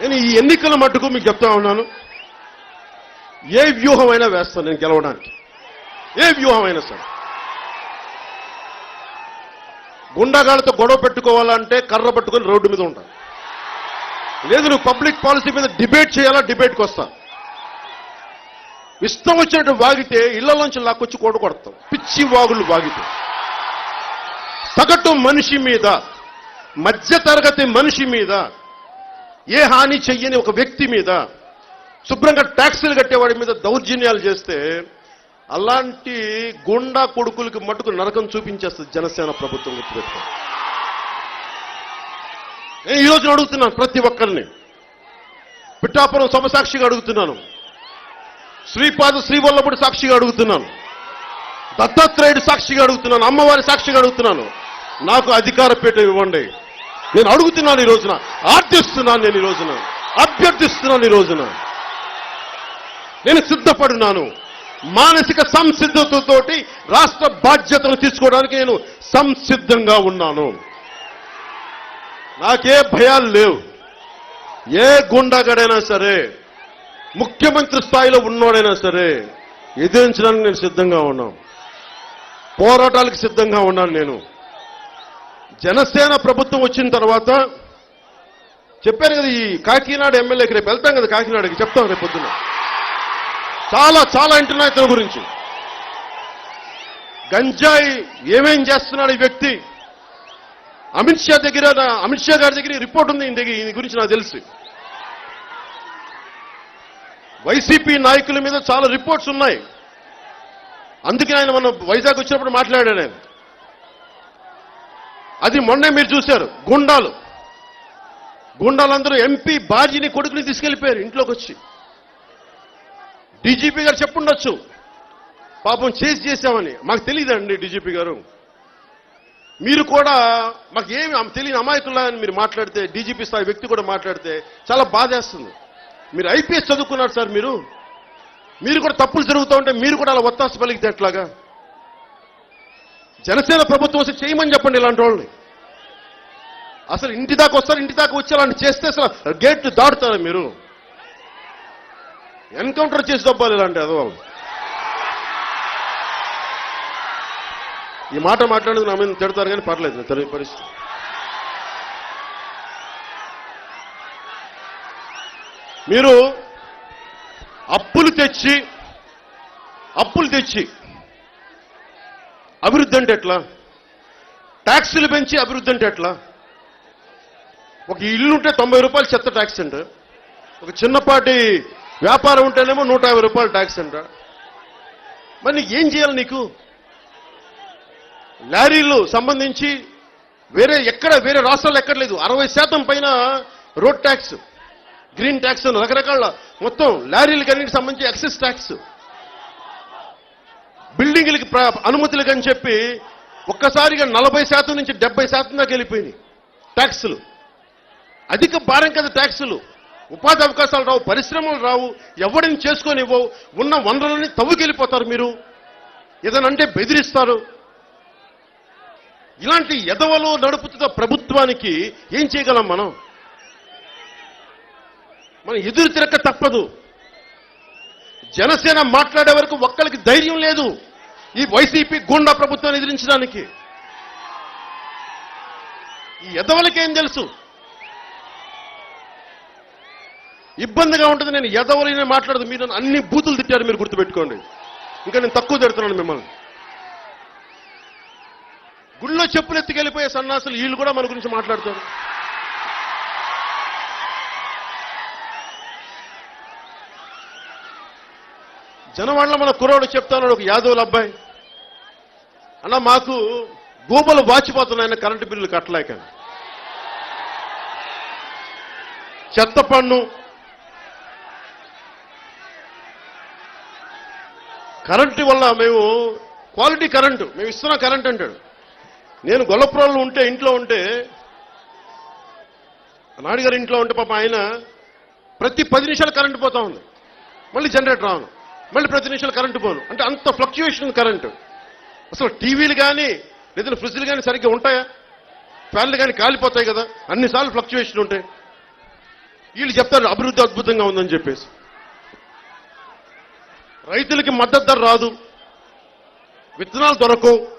నేను ఈ ఎన్నికల మట్టుకు మీకు చెప్తా ఉన్నాను. ఏ వ్యూహమైనా వేస్తాను నేను గెలవడానికి. ఏ వ్యూహమైనా సరే. గుండాగాళ్ళతో గొడవ పెట్టుకోవాలంటే కర్ర పట్టుకొని రోడ్డు మీద ఉంటాను లేదు నువ్వు పబ్లిక్ పాలసీ మీద డిబేట్ చేయాలా డిబేట్కి వస్తా ఇష్టం వచ్చినట్టు వాగితే ఇళ్ళలోంచి లాక్కొచ్చి కోడ కొడతాం పిచ్చి వాగులు వాగితే. సగటు మనిషి మీద మధ్యతరగతి మనిషి మీద ఏ హాని చెయ్యని ఒక వ్యక్తి మీద శుభ్రంగా ట్యాక్సులు కట్టేవాడి మీద దౌర్జన్యాలు చేస్తే అలాంటి గుండా కొడుకులకి మటుకు నరకం చూపించేస్తుంది జనసేన ప్రభుత్వం గుర్తుపెట్టుకో. నేను ఈరోజు అడుగుతున్నాను ప్రతి ఒక్కరిని. పిఠాపురం సమసాక్షిగా అడుగుతున్నాను. శ్రీపాద శ్రీవల్లభుడి సాక్షిగా అడుగుతున్నాను. దత్తాత్రేయుడు సాక్షిగా అడుగుతున్నాను. అమ్మవారి సాక్షిగా అడుగుతున్నాను. నాకు అధికార పీఠం ఇవ్వండి. నేను అడుగుతున్నాను ఈ రోజున ఆర్థిస్తున్నాను నేను ఈ రోజున అభ్యర్థిస్తున్నాను ఈ రోజున. నేను సిద్ధపడున్నాను. మానసిక సంసిద్ధతతోటి రాష్ట్ర బాధ్యతను తీసుకోవడానికి నేను సంసిద్ధంగా ఉన్నాను. నాకే భయాలు లేవు. ఏ గుండాగడైనా సరే ముఖ్యమంత్రి స్థాయిలో ఉన్నోడైనా సరే ఎదిరించడానికి నేను సిద్ధంగా ఉన్నాను. పోరాటాలకు సిద్ధంగా ఉన్నాను నేను. జనసేన ప్రభుత్వం వచ్చిన తర్వాత చెప్పాను కదా ఈ కాకినాడ ఎమ్మెల్యేకి రేపు వెళ్తాం కదా కాకినాడకి చెప్తాం రేపు పొద్దున చాలా చాలా వింటున్నా ఇతని గురించి. గంజాయి ఏమేం చేస్తున్నాడు ఈ వ్యక్తి? అమిత్ షా దగ్గర నా- అమిత్ షా గారి దగ్గర రిపోర్ట్ ఉంది దగ్గర దీని గురించి నాకు తెలుసు. వైసీపీ నాయకుల మీద చాలా రిపోర్ట్స్ ఉన్నాయి. అందుకే ఆయన మనం వైజాగ్ వచ్చినప్పుడు మాట్లాడాడు ఆయన. అది మొన్నే మీరు చూశారు. గుండాలు. గుండాలందరూ ఎంపీ బాజీని కొడుకుని తీసుకెళ్ళిపోయారు ఇంట్లోకి వచ్చి డీజీపీ గారు చెప్పుండొచ్చు. పాపం చేసి చేశామని. మాకు తెలియదండి డీజీపీ గారు. మీరు కూడా మాకు ఏమి ఆమె తెలియని అమాయకుల్లా అని మీరు మాట్లాడితే డీజీపీ స్థాయి వ్యక్తి కూడా మాట్లాడితే చాలా బాధేస్తుంది. మీరు ఐపీఎస్ చదువుకున్నారు సార్ మీరు. మీరు కూడా తప్పులు జరుగుతూ ఉంటే మీరు కూడా అలా ఒత్తాస పలికితే ఎట్లాగా? జనసేన ప్రభుత్వం వస్తే చేయమని చెప్పండి ఇలాంటి వాళ్ళని. అసలు ఇంటి దాకా వస్తారు ఇంటి దాకా వచ్చి అలాంటి చేస్తే అసలు గేట్ దాటుతారు మీరు? ఎన్కౌంటర్ చేసి దొబ్బాలి ఇలాంటి అదో. ఈ మాట మాట్లాడేది నా మీద తిడతారు కానీ పర్లేదు తెలియ పరిస్థితి. మీరు అప్పులు తెచ్చి అప్పులు తెచ్చి అభివృద్ధి అంటే ఎట్లా? ట్యాక్సులు పెంచి అభివృద్ధి అంటే ఎట్లా? ఒక ఇల్లు ఉంటే తొంభై రూపాయలు చెత్త ట్యాక్స్ అంట. ఒక చిన్నపాటి వ్యాపారం ఉంటేనేమో నూట యాభై రూపాయలు ట్యాక్స్ అంట. మరి ఏం చేయాలి నీకు? లారీలు సంబంధించి వేరే ఎక్కడ వేరే రాష్ట్రాలు ఎక్కడ లేదు. అరవై శాతం పైన రోడ్ ట్యాక్స్ గ్రీన్ ట్యాక్స్ రకరకాల మొత్తం లారీలకి అన్నిటికి సంబంధించి ఎక్సెస్ ట్యాక్స్ బిల్డింగ్లకి అనుమతులు అనుమతులకి అని చెప్పి ఒక్కసారిగా నలభై శాతం నుంచి డెబ్బై శాతం దాకా వెళ్ళిపోయినాయి. ట్యాక్సులు అధిక భారం కదా ట్యాక్సులు ఉపాధి అవకాశాలు రావు పరిశ్రమలు రావు ఎవరిని చేసుకొని ఇవ్వవు ఉన్న వనరులని తవ్వుకెళ్ళిపోతారు మీరు. ఏదనంటే బెదిరిస్తారు. ఇలాంటి ఎదవలు నడుపుతున్న ప్రభుత్వానికి ఏం చేయగలం మనం? మనం ఎదురు తిరక్క తప్పదు. జనసేన మాట్లాడే వరకు ఒక్కరికి ధైర్యం లేదు ఈ వైసీపీ గుండా ప్రభుత్వాన్ని ఎదిరించడానికి. ఈ ఎదవలకేం తెలుసు? ఇబ్బందిగా ఉంటుంది నేను ఎదవలైనా మాట్లాడదు మీరు అన్ని బూతులు తిట్టారు మీరు గుర్తుపెట్టుకోండి. ఇంకా నేను తక్కువ తిడుతున్నాను మిమ్మల్ని. గుళ్ళో చెప్పులు ఎత్తుకెళ్ళిపోయే సన్నాసులు వీళ్ళు కూడా మన గురించి మాట్లాడతారు. జనవాళ్ళ మన కుర్రోడు చెప్తాను ఒక యాదవుల అబ్బాయి. అన్న మాకు గూబలు వాచిపోతున్నాయన్న కరెంటు బిల్లు కట్టలేక. చెత్త పన్ను. కరెంటు వల్ల మేము క్వాలిటీ కరెంటు మేము ఇస్తున్న కరెంట్ అంటాడు. నేను గొల్లపురంలో ఉంటే ఇంట్లో ఉంటే నాడిగారి ఇంట్లో ఉంటే పాప ఆయన ప్రతి పది నిమిషాలు కరెంటు పోతా ఉంది. మళ్ళీ జనరేటర్ రాను మళ్ళీ ప్రతి నిమిషాలు కరెంటు పోను అంటే అంత ఫ్లక్చుయేషన్ కరెంటు అసలు టీవీలు కానీ లేదంటే ఫ్రిడ్జ్లు కానీ సరిగ్గా ఉంటాయా? ఫ్యాన్లు కానీ కాలిపోతాయి కదా. అన్నిసార్లు ఫ్లక్చుయేషన్ ఉంటాయి వీళ్ళు చెప్తారు అభివృద్ధి అద్భుతంగా ఉందని చెప్పేసి. రైతులకి మద్దతు ధర రాదు. విత్తనాలు దొరకవు.